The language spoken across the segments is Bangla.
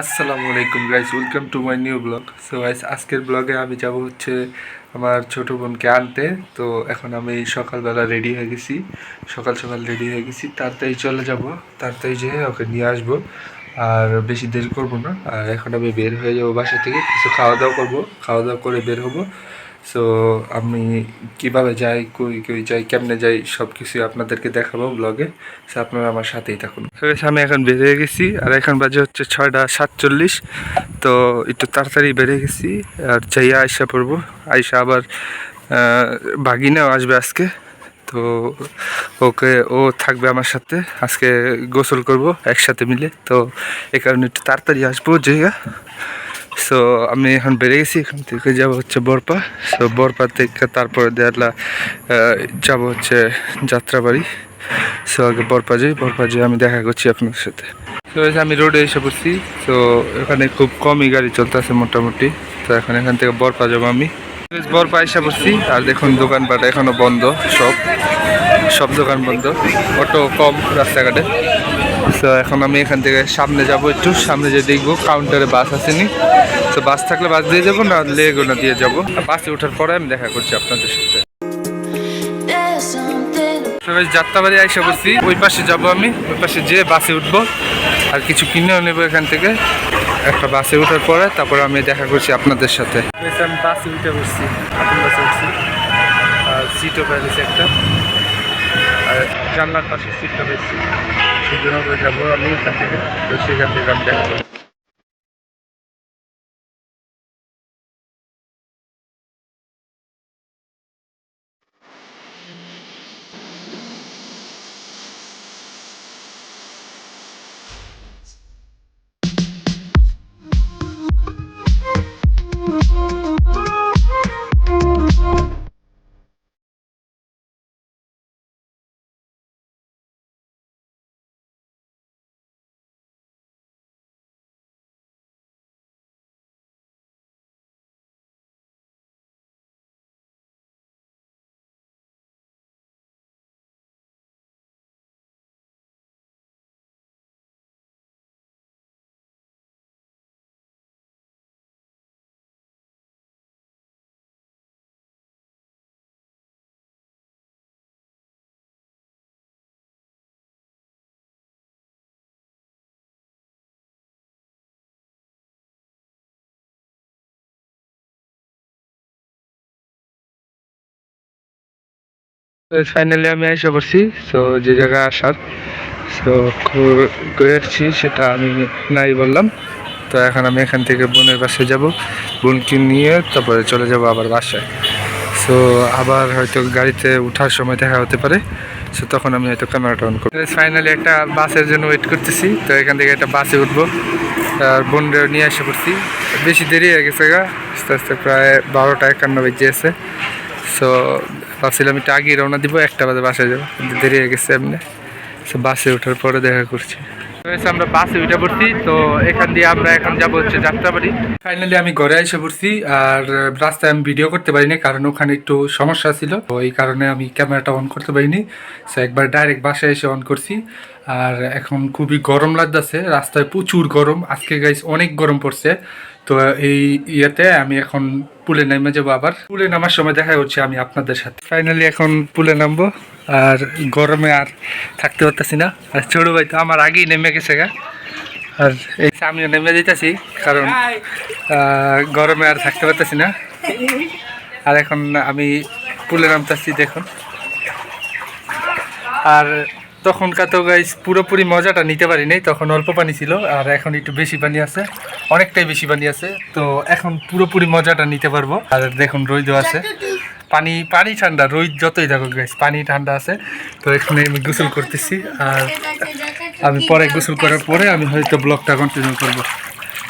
আসসালামু আলাইকুম guys welcome to my new vlog so guys আজকের ব্লগে আমি যাব হচ্ছে আমার ছোটো বোনকে আনতে। তো এখন আমি সকালবেলা রেডি হয়ে গেছি। সকাল সকাল রেডি হয়ে গেছি। তাড়াতাড়ি চলে যাব। তাড়াতাড়ি যেয়ে ওকে নিয়ে আসব। আর বেশি দেরি করব না। আর এখন আমি বের হয়ে যাব বাসা থেকে। কিছু খাওয়া দাওয়া করব। খাওয়া দাওয়া করে বের হব। সো আমি কীভাবে যাই, কই কই যাই, কেমনে যাই সব কিছুই আপনাদেরকে দেখাবো ব্লগে সো আপনারা আমার সাথেই থাকুন। আমি এখন বেরিয়ে গেছি, আর এখন বাজে হচ্ছে ছয়টা সাতচল্লিশ। তো, একটু তাড়াতাড়ি বেরিয়ে গেছি, আর যাইয়া আইসা পড়ব। আইসা আবার বাগিনাও আসবে আজকে। তো, ওকে, ও থাকবে আমার সাথে। আজকে গোসল করব একসাথে মিলে। তো এই কারণে একটু তাড়াতাড়ি আসব জায়গা সো আমি এখন বেড়ে গেছি, এখান থেকে যাব হচ্ছে বরপা। সো বরপা থেকে তারপরে দেয়ালা যাব হচ্ছে যাত্রাবাড়ি। সো আগে বরপা যাই বরপা যাই আমি দেখা করছি আপনার সাথে। তো যে আমি রোডে এসে পড়ছি। তো এখানে খুব কমই গাড়ি চলতেছে মোটামুটি। তো এখন এখান থেকে বরপা যাব আমি। বরপা এসে পড়ছি। আর দেখুন, দোকানপাট এখনও বন্ধ, সব। সব দোকান বন্ধ। অটো কম রাস্তাঘাটে। তো এখন আমি এখান থেকে সামনে যাব একটু সামনে যে দেখব কাউন্টারে বাস আসেনি। তো বাস থাকলে বাস দিয়ে যাব না লেগুনা দিয়ে যাব। আর বাসে ওঠার পরে আমি দেখা করছি আপনাদের সাথে। সবাই যাত্রাবাড়ি আইসা বলছি ওই পাশে যাব আমি ওই পাশে যেয়ে বাসে উঠবো। আর কিছু কিনেও নেব এখান থেকে। একটা বাসে ওঠার পরে তারপরে আমি দেখা করছি আপনাদের সাথে। আমি বাসে উঠে বসছি। নতুন বাসে উঠছি। আর সিটও পেয়েছি একটা। আর জানলার পাশে সিটটা পেয়েছি। সেই জন্য যাব আমি এখান থেকে। তো সেখান থেকে আমি দেখা ফাইনালি আমি এসে পড়ছি তো যে জায়গায় আসার করে আসছি, সেটা আমি নাই বললাম। তো এখন আমি এখান থেকে বোনের বাসায় যাব, বোনকে নিয়ে তারপরে চলে যাব আবার বাসায়। সো আবার হয়তো গাড়িতে ওঠার সময় দেখা হতে পারে সো তখন আমি হয়তো ক্যামেরাটা অন করব। ফাইনালি একটা বাসের জন্য ওয়েট করতেছি, তো এখান থেকে একটা বাসে উঠবো। আর বোনরেও নিয়ে এসে পড়ছি। বেশি দেরি হয়ে গেছে গা, আস্তে আস্তে প্রায় বারোটা একান্ন বেজে আছে। সো ভাবছিলাম একটু আগেই রওনা দিব একটা বাজে বাসায় যাব কিন্তু দেরি হয়ে গেছে এমনি। সো বাসে ওঠার পরে দেখা করছি। তো আমরা বাসে উঠে পড়ছি তো এখান দিয়ে আমরা এখন যাব হচ্ছে যাত্রাবাড়ি। ফাইনালি আমি ঘরে এসে পড়ছি আর রাস্তায় আমি ভিডিও করতে পারিনি কারণ ওখানে একটু সমস্যা ছিল তো এই কারণে আমি ক্যামেরাটা অন করতে পারিনি। সো একবার ডাইরেক্ট বাসায় এসে অন করছি আর এখন খুবই গরম লাগতেছে রাস্তায় প্রচুর গরম। আজকে গাইস অনেক গরম পড়ছে তো এই ইয়েতে আমি এখন পুলে নেমে যাব আবার। পুলে নামার সময় দেখা হচ্ছে আমি আপনাদের সাথে। ফাইনালি এখন পুলে নামবো, আর গরমে আর থাকতে পারতেছি না। আর ছোটো ভাই তো আমার আগেই নেমে গেছে গা। আর এই আমিও নেমে যেতেছি কারণ গরমে আর থাকতে পারতেছি না। আর এখন আমি পুলে নামতেছি দেখুন। আর তখনকার তো গাইস পুরোপুরি মজাটা নিতে পারিনি, তখন অল্প পানি ছিল আর এখন একটু বেশি পানি আছে, অনেকটাই বেশি পানি আছে, তো এখন পুরোপুরি মজাটা নিতে পারব। আর দেখুন রোদও আছে। পানি পানি ঠান্ডা, রোদ যতই থাকুক গাইস পানি ঠান্ডা আছে, তো এখানে আমি গোসল করতেছি আর আমি পরে গোসল করার পরে আমি হয়তো ব্লগটা কন্টিনিউ করব।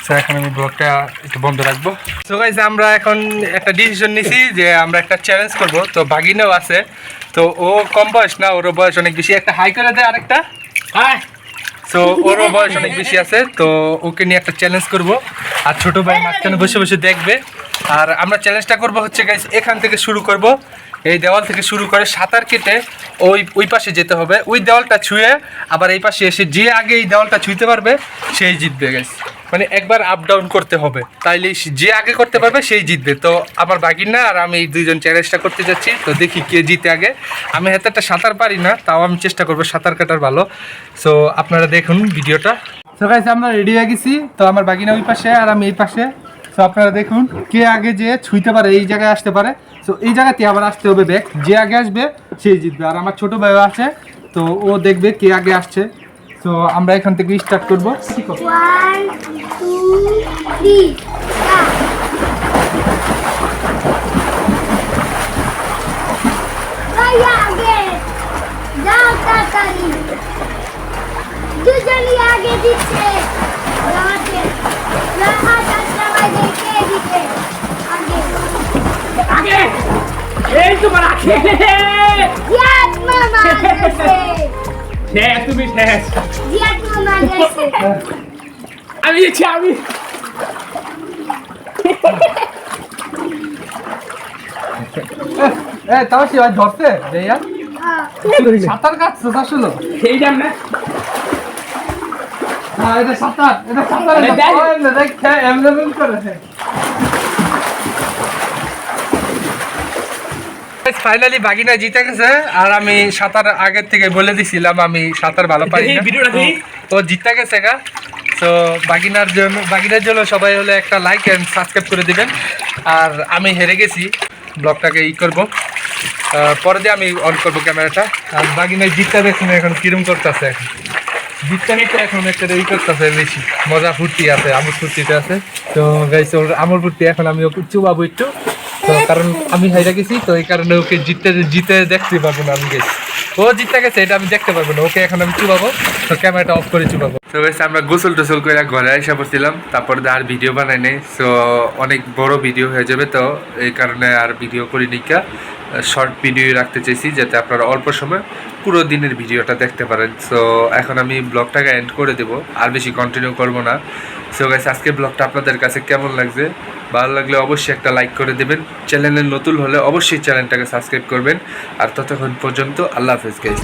তো এখন আমি ব্লগটা একটু বন্ধ রাখব। তো গাইজ আমরা এখন একটা ডিসিশন নিছি যে আমরা একটা চ্যালেঞ্জ করব। তো বাগিনাও আছে তো ও কম বয়স না ওর বয়স অনেক বেশি। একটা হাই করে দেয় আরেকটা। হাই তো ওরও বয়স অনেক বেশি আছে তো ওকে নিয়ে একটা চ্যালেঞ্জ করব। আর ছোট ভাই মাঝখানে বসে বসে দেখবে। আর আমরা চ্যালেঞ্জটা করব হচ্ছে গাইজ এখান থেকে শুরু করব। এই দেওয়াল থেকে শুরু করে সাঁতার কেটে ওই ওই পাশে যেতে হবে। ওই দেওয়ালটা ছুঁয়ে আবার এই পাশে এসে যে আগে এই দেওয়ালটা ছুঁতে পারবে সেই জিতবে গাইজ মানে একবার আপ ডাউন করতে হবে। তাইলে যে আগে করতে পারবে, সেই জিতবে। তো আমার বাকি না আর আমি এই দুইজন চ্যালেঞ্জটা করতে যাচ্ছি। তো দেখি কে জিতে আগে। আমি হাতে একটা সাঁতার পারি না, তাও আমি চেষ্টা করব সাঁতার কাটার ভালো। সো আপনারা দেখুন ভিডিওটা। তো গাইস আমরা রেডি হয়ে গেছি। তো আমার বাগিনা ওই পাশে আর আমি এই পাশে। তো আপনারা দেখুন কে আগে যে ছুঁইতে পারে, এই জায়গায় আসতে পারে। তো এই জায়গাতে আবার আসতে হবে ব্যাগ যে আগে আসবে, সেই জিতবে। আর আমার ছোটো ভাইও আছে। তো ও দেখবে কে আগে আসছে। তো আমরা এখান থেকে স্টার্ট করব। দুজনই আগে দিচ্ছে। রাহাতে রাহাত আর আগে। আগে। এই তোমার আগে। মামা গেছে শেষ তুমি শেষ। আমি দিচ্ছি আমি। এ তাও সে ধরছে? হ্যাঁ। সাঁতার কাটছো আসলে সেই যাম না। হ্যাঁ এটা সাঁতার এটা সাঁতার দেখ। দেখে এমন করেছে। ফাইনালি বাগিনা জিতে গেছে। আর আমি সাঁতার আগের থেকে বলে দিছিলাম আমি সাঁতার ভালো পারি না। তো- ও জিতে গেছে গা। তো বাগিনার জন্য বাগিনার জন্য সবাই হলে একটা লাইক এন্ড সাবস্ক্রাইব করে দিবেন। আর আমি হেরে গেছি। ব্লগটাকে ই করব। পরে দিয়ে আমি অন করব ক্যামেরাটা। আর বাগিনায় জিতটা দেখুন এখন কিরম করতেছে এখন। জিতটা নিতে এখন একটা ই করতেছে বেশি। মজা ফুর্তি আছে আমর ফুর্তিতে আছে। তো ওর আমর ফুর্তি এখন আমি চুবাবো একটু। কারণ আমি হাইরা গেছি, তো এই কারণে ওকে জিততে, জিতে দেখতে পারব না আমি গেছি। ও জিততে গেছে, এটা আমি দেখতে পারব না। ওকে এখন আমি চুবাবো, তো ক্যামেরাটা অফ করে চুবাবো। তো গাইস আমরা গোসল টোসল করে ঘরে এসে পড়ছিলাম। তারপর আর ভিডিও বানাই নাই সো অনেক বড় ভিডিও হয়ে যাবে তো, এই কারণে আর ভিডিও করি নিকা শর্ট ভিডিও রাখতে চাইছি, যাতে আপনারা অল্প সময় পুরো দিনের ভিডিওটা দেখতে পারেন। সো এখন আমি ব্লগটাকে এন্ড করে দেব, আর বেশি কন্টিনিউ করব না। সো গাইস আজকে ব্লগটা আপনাদের কাছে কেমন লাগছে? ভালো লাগলে অবশ্যই একটা লাইক করে দেবেন। চ্যানেলে নতুন হলে অবশ্যই চ্যানেলটাকে সাবস্ক্রাইব করবেন। আর ততক্ষণ পর্যন্ত আল্লাহ হাফেজ গাইস